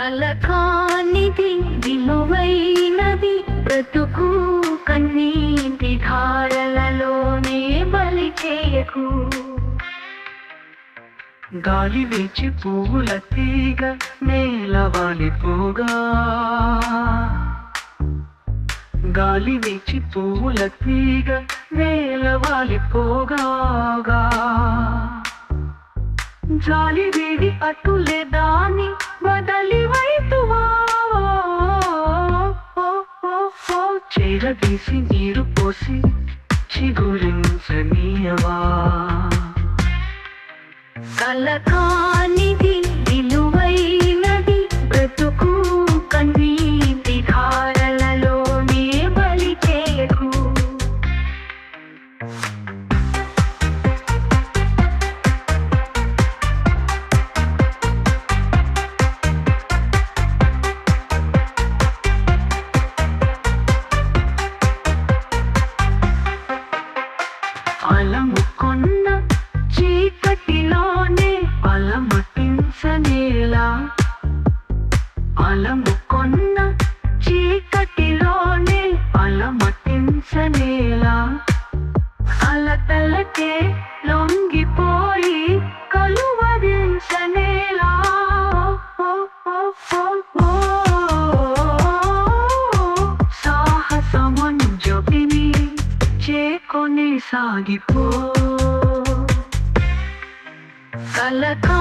అలకానిది విలువైనది బ్రతుకు కన్నీటి ధారలలోనే బలి చేయకు. గాలి వేచి పువ్వుల తీగ నేల వాలిపోగా గాలి వీచి పువ్వుల తీగ నేల వాలిపోగా జాలి వేడి అటులే దాని బదలి చేరదీసి నీరు పోసి చిగురించనీయవా? నమ్ముకున్న చీకటిలోనే అలమటించనేలా. అలముకున్న చీకటిలోనే అలమటించనేలా. అలతలకే సాగిపో. కలకానిది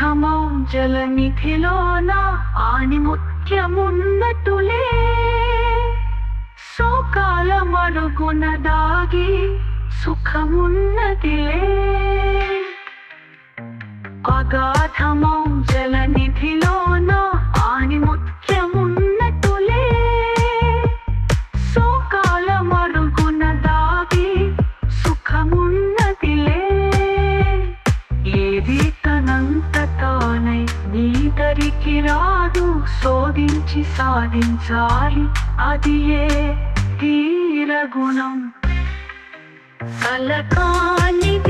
అగాధమం జలనిధిలోన ఆనిముత్యమున్నట్టులే. సోకాల మరుగున దాగి సుఖమున్నదిలే. అగాధమం జలనిధిలో దరికి రాదు శోధించి సాధించాలి. అది ఏ తీర గుణం? కలకానిది